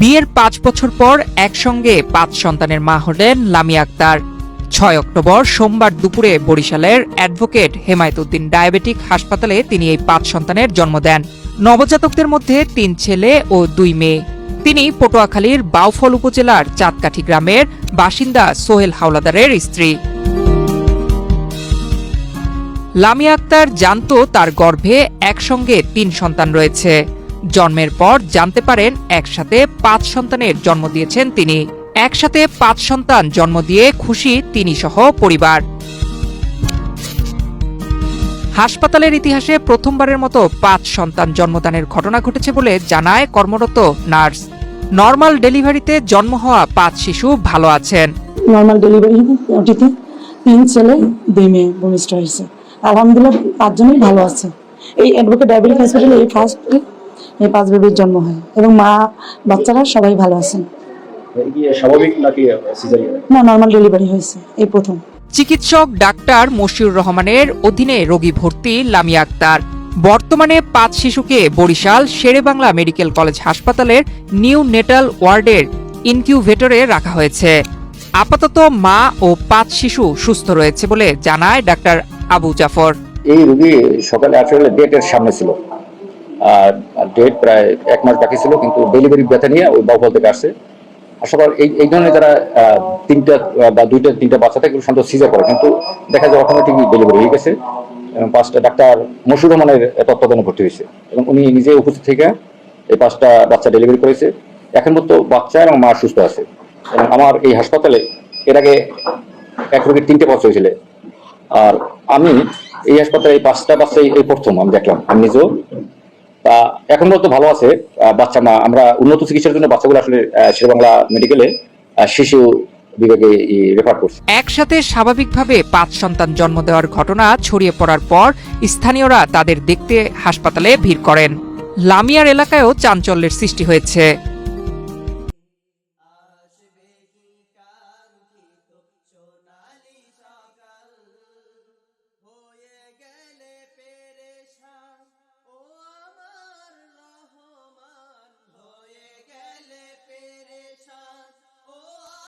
বিয়ের পাঁচ বছর পর একসঙ্গে পাঁচ সন্তানের মা হলেন লামিয়া আক্তার। ছয় অক্টোবর সোমবার দুপুরে বরিশালের অ্যাডভোকেট হেমায়তুদ্দিন ডায়াবেটিক হাসপাতালে তিনি এই পাঁচ সন্তানের জন্ম দেন। নবজাতকদের মধ্যে তিন ছেলে ও দুই মেয়ে। তিনি পটুয়াখালীর বাউফল উপজেলার চাঁদকাঠি গ্রামের বাসিন্দা সোহেল হাওলাদারের স্ত্রী। লামিয়া আক্তার জানতো তার গর্ভে একসঙ্গে তিন সন্তান রয়েছে। জন্মের পর জানতে পারেন একসাথে পাঁচ সন্তানের জন্ম দিয়েছেন তিনি। একসাথে পাঁচ সন্তান জন্ম দিয়ে খুশি তিনি সহ পরিবার। হাসপাতালের ইতিহাসে প্রথমবারের মতো পাঁচ সন্তান জন্মদানের ঘটনা ঘটেছে বলে জানায় কর্মরত নার্স। নর্মাল ডেলিভারিতে জন্ম হওয়া পাঁচ শিশু ভালো আছেন। নর্মাল ডেলিভারি তিন ছেলে, দুই মেয়ে ভূমিষ্ঠ হয়েছে। আলহামদুলিল্লাহ পাঁচজনই ভালো আছে। এই অ্যাডভোকেট ডায়াবেটিক হসপিটালে এই ফার্স্ট এই পাঁচ বেবির জন্ম হয় এবং মা বাচ্চারা সবাই ভালো আছেন। স্বাভাবিক নাকি না নর্মাল ডেলিভারি হয়েছে এই প্রথম। চিকিৎসক ডাক্তার মশিউর রহমানের অধীনে রোগী ভর্তি লামিয়া আক্তার। বর্তমানে পাঁচ শিশুকে বরিশাল শেরেবাংলা মেডিকেল কলেজ হাসপাতালের নিউ নেটাল ওয়ার্ডের ইনকিউভেটরে রাখা হয়েছে। আপাতত মা ও পাঁচ শিশু সুস্থ রয়েছে বলে জানায় ডাক্তার আবু জাফর। এই রুগী সকালে আসলে ডেটের সামনে ছিল। ডেট প্রায় এক মাস বাকি ছিল, কিন্তু ডেলিভারি ব্যথা নিয়ে ওই বাউফল থেকে আসছে। আসার পর এই এই ধরনের যারা তিনটা বা দুইটা, তিনটা বাচ্চা থেকে সন্তোষ সিজার করে কিন্তু দেখা যায় অটোমেটিকলি ডেলিভারি হয়ে গেছে এবং পাঁচটা ডাক্তার মশুর রহমানের তত্ত্বাবধানে ভর্তি হয়েছে। এবং উনি নিজে উপস্থিত থেকে এই পাঁচটা বাচ্চা ডেলিভারি করেছে। এখন পর্যন্ত বাচ্চা এবং মা সুস্থ আছে। এবং আমার এই হাসপাতালে এর আগে এক রোগীর তিনটে বাচ্চা হয়েছিল। আর আমি এই হাসপাতালে এই পাঁচটা বাচ্চা এই- প্রথম আমি দেখলাম। আমি নিজেও এখন তো ভালো আছে। বাচ্চা মা, আমরা উন্নত চিকিৎসার জন্য বাচ্চাগুলো আসলে শেরবাংলা মেডিকেলে শিশু বিভাগে একসাথে স্বাভাবিকভাবে পাঁচ সন্তান জন্ম দেওয়ার ঘটনা ছড়িয়ে পড়ার পর স্থানীয়রা তাদের দেখতে হাসপাতালে ভিড় করেন। লামিয়ার এলাকায়ও চাঞ্চল্যের সৃষ্টি হয়েছে।